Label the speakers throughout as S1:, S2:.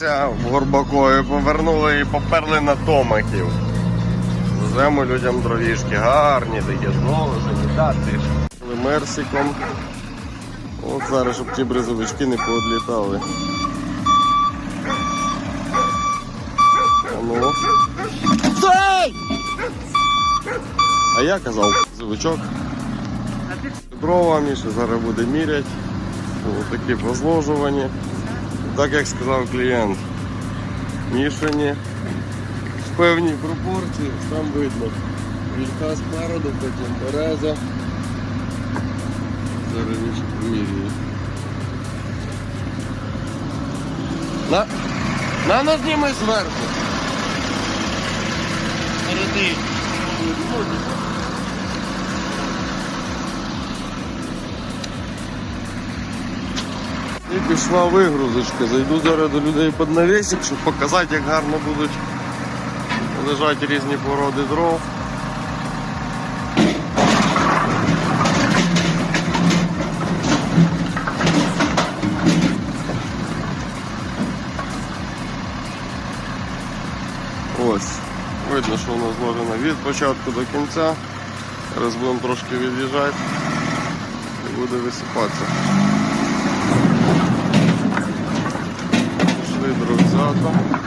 S1: В Горбакові повернули і поперли на Томаків. Веземо людям дровішки гарні, такі зложені, дати. Мерсиком. От зараз, щоб ті бризовички не поодлітали. А ну. Стой! А я казав, бризовичок. Дрова Міша зараз буде мірять. Ось такі позложувані. Так як сказав клієнт, мішані в певній пропорції, там видно. Вілька спереду, потім береза. Зараз Міша помірює. На, на нас зніми зверху. Середи. І пішла вигрузочка. Зайду зараз до людей під навісик, щоб показати, як гарно будуть лежати різні породи дров. Ось, видно, що воно зложено від початку до кінця. Зараз будемо трошки від'їжджати і буде висипатися. Рюкзака.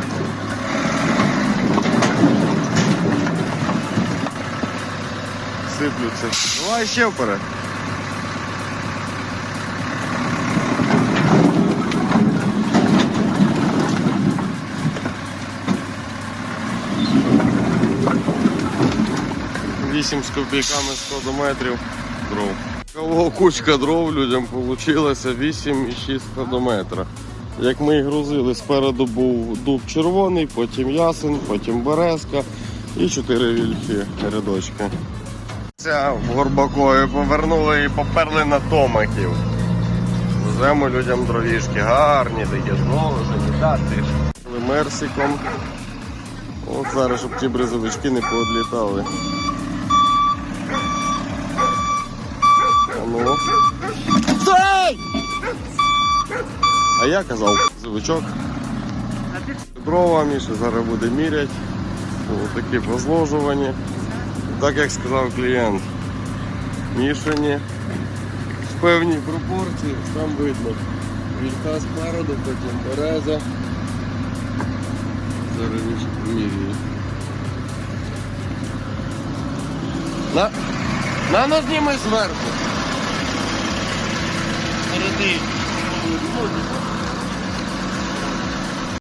S1: Сиплються. Давай ще вперед. Вісім з копійками 100 метрів дров. Кого кучка дров людям вийшло 8,6 до метра. Як ми їх грузили, спереду був дуб червоний, потім ясен, потім березка і чотири вільхи рядочки. Ця в Горбакові повернули і поперли на Томаків. Веземо людям дровішки гарні, такі зложені, дати. Мерсиком. От зараз, щоб ті бризовички не поодлітали. А ну. Стой! А я казав, бризовичок. Дрова Міша зараз буде мірять. Ось такі позложувані. Так як сказав клієнт, мішані в певній пропорції, там видно. Вілька спереду, потім береза. Зараз Міша помірює. На, на нас зніми зверху. Середи. 이루어 지.